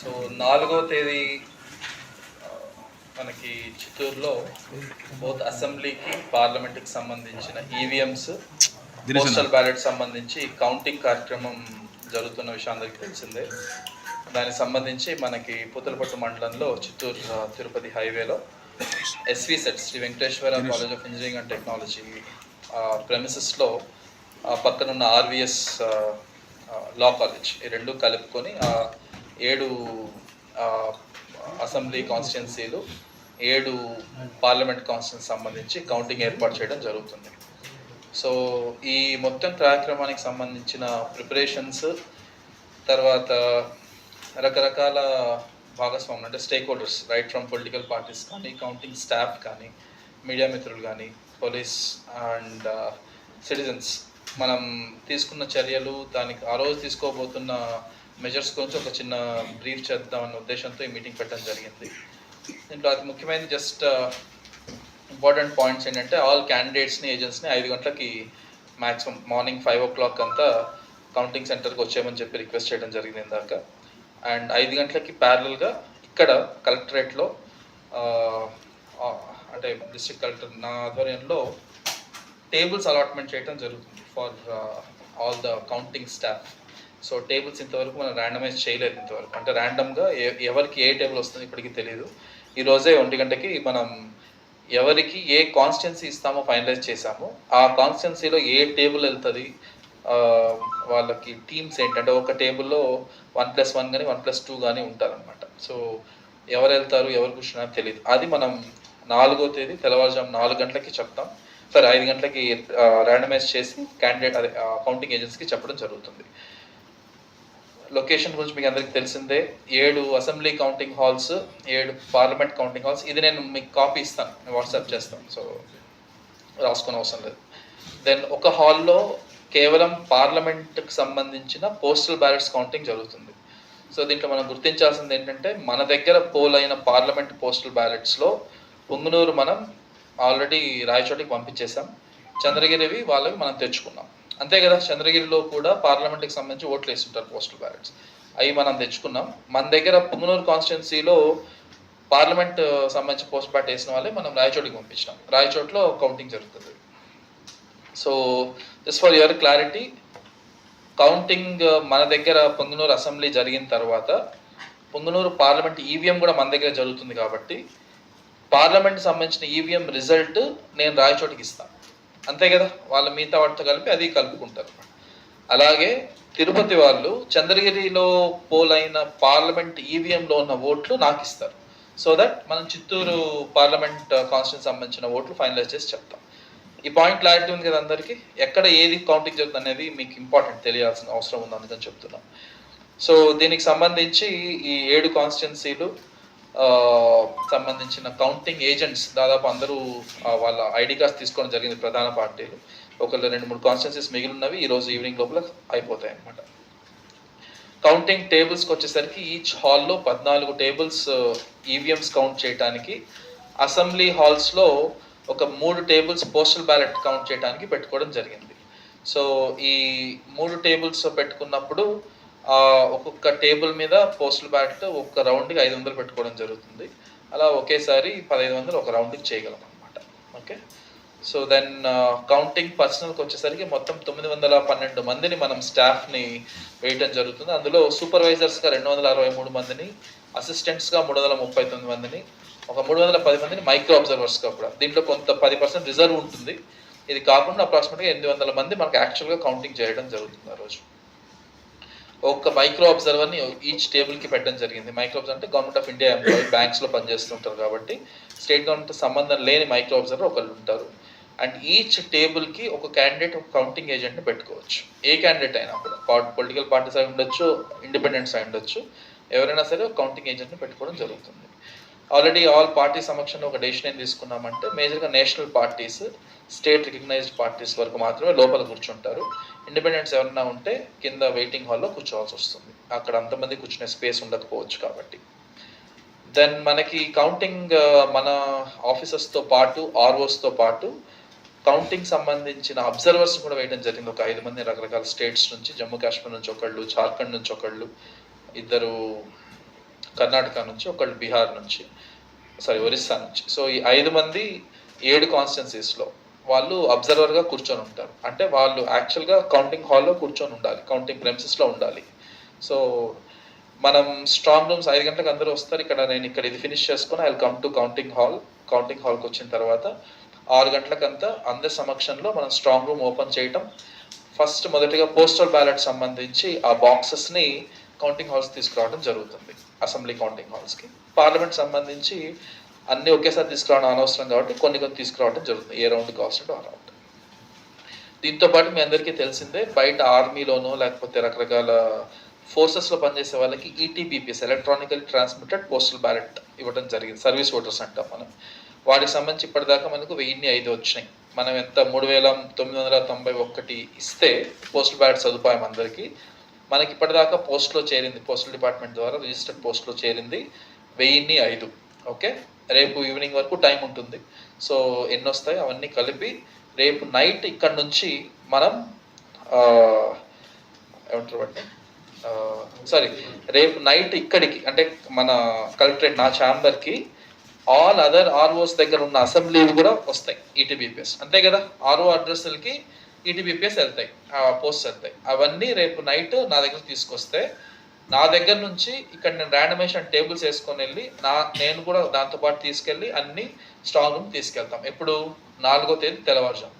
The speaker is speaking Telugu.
సో నాలుగో తేదీ మనకి చిత్తూరులో బోత్ అసెంబ్లీకి పార్లమెంట్కి సంబంధించిన ఈవీఎంస్ పోస్టల్ బ్యాలెట్ సంబంధించి కౌంటింగ్ కార్యక్రమం జరుగుతున్న విషయం అందరికీ తెలిసిందే. దానికి సంబంధించి మనకి పూతలపట్టు మండలంలో చిత్తూరు తిరుపతి హైవేలో S V C E T Shri Venkateswara college of engineering and technology ప్రెమిసెస్లో పక్కనున్న ఆర్విఎస్ లా కాలేజ్ ఈ రెండు కలుపుకొని ఆ ఏడు అసెంబ్లీ కాన్స్టిట్యున్సీలు ఏడు పార్లమెంట్ కాన్స్టిట్యూన్సీ సంబంధించి కౌంటింగ్ ఏర్పాటు చేయడం జరుగుతుంది. సో ఈ మొత్తం కార్యక్రమానికి సంబంధించిన ప్రిపరేషన్స్ తర్వాత రకరకాల భాగస్వాములు అంటే stakeholders right from political parties కానీ కౌంటింగ్ స్టాఫ్ కానీ మీడియా మిత్రులు కానీ పోలీస్ అండ్ సిటిజన్స్. మనం తీసుకున్న చర్యలు దానికి ఆ రోజు తీసుకోబోతున్న మెజర్స్ గురించి ఒక చిన్న బ్రీఫ్ చేద్దామన్న ఉద్దేశంతో ఈ మీటింగ్ పెట్టడం జరిగింది. దీంట్లో అతి ముఖ్యమైనది జస్ట్ ఇంపార్టెంట్ పాయింట్స్ ఏంటంటే ఆల్ క్యాండిడేట్స్ని ఏజెంట్స్ని ఐదు గంటలకి maximum morning five o'clock అంతా కౌంటింగ్ సెంటర్కి వచ్చేయమని చెప్పి రిక్వెస్ట్ చేయడం జరిగింది ఇందాక. అండ్ ఐదు గంటలకి ప్యారలల్గా ఇక్కడ కలెక్టరేట్లో uh, uh, అంటే డిస్ట్రిక్ట్ కలెక్టర్ నా ఆధ్వర్యంలో టేబుల్స్ అలాట్మెంట్ చేయడం జరుగుతుంది for all the counting staff so tables ఇంతవరకు మనం ర్యాండమైజ్ చేయలేదు ఇంతవరకు. అంటే ర్యాండమ్గా ఎవరికి ఏ టేబుల్ వస్తుంది ఇప్పటికీ తెలియదు ఈ రోజే ఒంటి గంటకి మనం ఎవరికి ఏ కాన్స్టిట్యున్సీ ఇస్తామో ఫైనలైజ్ చేసామో ఆ కాన్స్టిట్యున్సీలో ఏ టేబుల్ వెళ్తుంది వాళ్ళకి టీమ్స్ ఏంటంటే ఒక టేబుల్లో వన్ ప్లస్ వన్ కానీ వన్ ప్లస్ టూ కానీ ఉంటారనమాట సో ఎవరు వెళ్తారు ఎవరు కూర్చున్నారో తెలియదు అది మనం నాలుగో తేదీ తెల్లవారుజాము నాలుగు గంటలకి చెప్తాం. సరే ఐదు గంటలకి ర్యాండమైజ్ చేసి క్యాండిడేట్ అదే కౌంటింగ్ ఏజెన్సీకి చెప్పడం జరుగుతుంది. లొకేషన్ గురించి మీకు అందరికీ తెలిసిందే. ఏడు అసెంబ్లీ కౌంటింగ్ హాల్స్ ఏడు పార్లమెంట్ కౌంటింగ్ హాల్స్. ఇది నేను మీకు కాపీ ఇస్తాను. వాట్సాప్ చేస్తాను. సో రాసుకునే అవసరం లేదు. దెన్ ఒక హాల్లో కేవలం పార్లమెంట్కి సంబంధించిన పోస్టల్ బ్యాలెట్స్ కౌంటింగ్ జరుగుతుంది. సో దీంట్లో మనం గుర్తించాల్సింది ఏంటంటే మన దగ్గర పోల్ అయిన పార్లమెంట్ పోస్టల్ బ్యాలెట్స్లో పొంగునూరు మనం ఆల్రెడీ రాయచోటికి పంపించేసాం చంద్రగిరివి వాళ్ళవి మనం తెచ్చుకున్నాం. అంతే కదా చంద్రగిరిలో కూడా పార్లమెంట్కి సంబంధించి ఓట్లు వేస్తుంటారు పోస్టల్ బ్యాలెట్స్. అవి మనం తెచ్చుకున్నాం. మన దగ్గర పుంగనూరు కాన్స్టిట్యున్సీలో పార్లమెంట్ సంబంధించి పోస్ట్ బ్యాట్ వేసిన వాళ్ళే మనం రాయచోటికి పంపించినాం. రాయచోట్లో కౌంటింగ్ జరుగుతుంది. So just for your clarity counting మన దగ్గర పొంగనూరు అసెంబ్లీ జరిగిన తర్వాత పొంగనూరు పార్లమెంట్ ఈవీఎం కూడా మన దగ్గర జరుగుతుంది కాబట్టి పార్లమెంట్ సంబంధించిన ఈవీఎం రిజల్ట్ నేను రాయచోటికి ఇస్తాను. అంతే కదా? వాళ్ళ మిగతా వాటితో కలిపి అది కలుపుకుంటారు. అలాగే తిరుపతి వాళ్ళు చంద్రగిరిలో పోలైన పార్లమెంట్ ఈవీఎంలో ఉన్న ఓట్లు నాకు ఇస్తారు. సో దట్ మనం చిత్తూరు పార్లమెంట్ కాన్స్టిట్యూన్ సంబంధించిన ఓట్లు ఫైనలైజ్ చేసి చెప్తాం. ఈ పాయింట్ క్లారిటీ ఉంది కదా అందరికీ? ఎక్కడ ఏది కౌంటింగ్ జరుగుతుంది అనేది మీకు ఇంపార్టెంట్ తెలియాల్సిన అవసరం ఉంది అందుకని చెప్తున్నాం. సో దీనికి సంబంధించి ఈ ఏడు కాన్స్టిట్యున్సీలు సంబంధించిన కౌంటింగ్ ఏజెంట్స్ దాదాపు అందరూ వాళ్ళ ఐడి కార్డ్స్ తీసుకోవడం జరిగింది ప్రధాన పార్టీలు. ఒకళ్ళు రెండు మూడు కాన్స్టిట్యున్సీస్ మిగిలినవి ఈరోజు ఈ రోజు ఈవినింగ్ లోపల అయిపోతాయి అన్నమాట. కౌంటింగ్ టేబుల్స్కి వచ్చేసరికి ఈచ్ హాల్లో పద్నాలుగు టేబుల్స్ ఈవీఎంస్ కౌంట్ చేయడానికి అసెంబ్లీ హాల్స్లో ఒక మూడు టేబుల్స్ పోస్టల్ బ్యాలెట్ కౌంట్ చేయడానికి పెట్టుకోవడం జరిగింది. సో ఈ మూడు టేబుల్స్ పెట్టుకున్నప్పుడు ఒక్కొక్క టేబుల్ మీద పోస్టల్ బ్యాలెట్ ఒక్క రౌండ్కి ఐదు వందలు పెట్టుకోవడం జరుగుతుంది. అలా ఒకేసారి పదహైదు వందలు ఒక రౌండ్కి చేయగలం అనమాట ఓకే? సో దెన్ కౌంటింగ్ పర్సనల్కి వచ్చేసరికి మొత్తం తొమ్మిది వందల పన్నెండు మందిని మనం స్టాఫ్ని వేయటం జరుగుతుంది. అందులో సూపర్వైజర్స్గా రెండు వందల అరవై మూడు మందిని అసిస్టెంట్స్గా మూడు వందల ముప్పై తొమ్మిది మందిని ఒక మూడు వందల పది మందిని మైక్రో అబ్జర్వర్స్గా కూడా. దీంట్లో కొంత పది పర్సెంట్ రిజర్వ్ ఉంటుంది. ఇది కాకుండా అప్రాక్సిమేట్గా ఎనిమిది వందల మంది మనకు యాక్చువల్గా కౌంటింగ్ చేయడం జరుగుతుంది ఆ రోజు. ఒక మైక్రో అబ్జర్వర్ని ఈచ్ టేబుల్కి పెట్టడం జరిగింది. మైక్రో అబ్జర్వర్ అంటే గవర్నమెంట్ ఆఫ్ ఇండియా ఎంప్లాయీ బ్యాంక్స్లో పనిచేస్తుంటారు కాబట్టి స్టేట్ గవర్నమెంట్ సంబంధం లేని మైక్రో అబ్జర్వర్ ఒకళ్ళు ఉంటారు. అండ్ ఈచ్ టేబుల్కి ఒక క్యాండిడేట్ ఒక కౌంటింగ్ ఏజెంట్ని పెట్టుకోవచ్చు. ఏ క్యాండిడేట్ అయినా కూడా పొలిటికల్ పార్టీస్ అయి ఉండొచ్చు ఇండిపెండెంట్స్ అయి ఉండొచ్చు. ఎవరైనా సరే ఒక కౌంటింగ్ ఏజెంట్ని పెట్టుకోవడం జరుగుతుంది. ఆల్రెడీ ఆల్ పార్టీ సమక్షంలో ఒక డెసిషన్ ఏం తీసుకున్నామంటే మేజర్గా national parties state recognised parties వరకు మాత్రమే లోపల కూర్చుంటారు. ఇండిపెండెంట్స్ ఎవరన్నా ఉంటే కింద వెయిటింగ్ హాల్లో కూర్చోవాల్సి వస్తుంది. అక్కడ అంతమంది కూర్చునే స్పేస్ ఉండకపోవచ్చు కాబట్టి. దెన్ మనకి కౌంటింగ్ uh, మన ఆఫీసర్స్తో పాటు ఆర్ఓస్తో పాటు కౌంటింగ్ సంబంధించిన అబ్జర్వర్స్ కూడా వేయడం జరిగింది. ఒక ఐదు మంది రకరకాల స్టేట్స్ నుంచి జమ్మూ కాశ్మీర్ నుంచి ఒకళ్ళు జార్ఖండ్ నుంచి ఒకళ్ళు ఇద్దరు కర్ణాటక నుంచి ఒకళ్ళు బీహార్ నుంచి సారీ ఒరిస్సా నుంచి. సో ఈ ఐదు మంది ఏడు కాన్స్టిట్యున్సీస్లో వాళ్ళు అబ్జర్వర్గా కూర్చొని ఉంటారు. అంటే వాళ్ళు యాక్చువల్గా కౌంటింగ్ హాల్లో కూర్చొని ఉండాలి కౌంటింగ్ ప్రెమిసెస్లో ఉండాలి. సో మనం స్ట్రాంగ్ రూమ్స్ ఐదు గంటలకు అందరూ వస్తారు. ఇక్కడ నేను ఇక్కడ ఇది ఫినిష్ చేసుకుని I come to counting hall counting హాల్కి వచ్చిన తర్వాత ఆరు గంటలకంతా అందరి సమక్షంలో మనం స్ట్రాంగ్ రూమ్ ఓపెన్ చేయటం. ఫస్ట్ మొదటిగా పోస్టల్ బ్యాలెట్ సంబంధించి ఆ బాక్సెస్ని కౌంటింగ్ హాల్స్ తీసుకురావడం జరుగుతుంది. అసెంబ్లీ కౌంటింగ్ హాల్స్కి పార్లమెంట్ సంబంధించి అన్ని ఒకేసారి తీసుకురావడం అనవసరం కాబట్టి కొన్ని కొన్ని తీసుకురావడం జరుగుతుంది. ఏ రౌండ్ కావాల్సిందో ఆ రౌండ్ దీంతో పాటు మీ అందరికీ తెలిసిందే బయట ఆర్మీలోనో లేకపోతే రకరకాల ఫోర్సెస్లో పనిచేసే వాళ్ళకి E T B P S electronical transmitted postal ballot ఇవ్వడం జరిగింది. సర్వీస్ ఓటర్స్ అంటాం మనం. వాటికి సంబంధించి ఇప్పటిదాకా మనకు వెయ్యిన్ని ఐదు వచ్చినాయి. మనం ఎంత మూడు వేల తొమ్మిది వందల తొంభై ఒకటి ఇస్తే పోస్టల్ బ్యాలెట్ సదుపాయం అందరికీ. మనకి ఇప్పటిదాకా పోస్ట్లో చేరింది. పోస్టల్ డిపార్ట్మెంట్ ద్వారా రిజిస్టర్డ్ పోస్ట్లో చేరింది వెయ్యిన్ని ఐదు. ఓకే? రేపు ఈవినింగ్ వరకు టైం ఉంటుంది. సో ఎన్ని వస్తాయి అవన్నీ కలిపి రేపు నైట్ ఇక్కడ నుంచి మనం ఏమంటారు అంటే సారీ రేపు నైట్ ఇక్కడికి అంటే మన కలెక్టరేట్ నా ఛాంబర్కి ఆల్ అదర్ ఆర్ఓస్ దగ్గర ఉన్న అసెంబ్లీలు కూడా వస్తాయి. ఈటీబీపీఎస్ అంతే కదా? ఆర్ఓ అడ్రస్లకి ఈటీబీపీఎస్ వెళ్తాయి పోస్ట్ వెళ్తాయి. అవన్నీ రేపు నైట్ నా దగ్గర తీసుకొస్తే నా దగ్గర నుంచి ఇక్కడ నేను ర్యాండమేషన్ టేబుల్స్ వేసుకొని వెళ్ళి నా నేను కూడా దాంతో పాటు తీసుకెళ్ళి అన్ని స్ట్రాంగ్ రూమ్ తీసుకెళ్తాం. ఎప్పుడు? నాలుగో తేదీ తెల్లవారుజాము.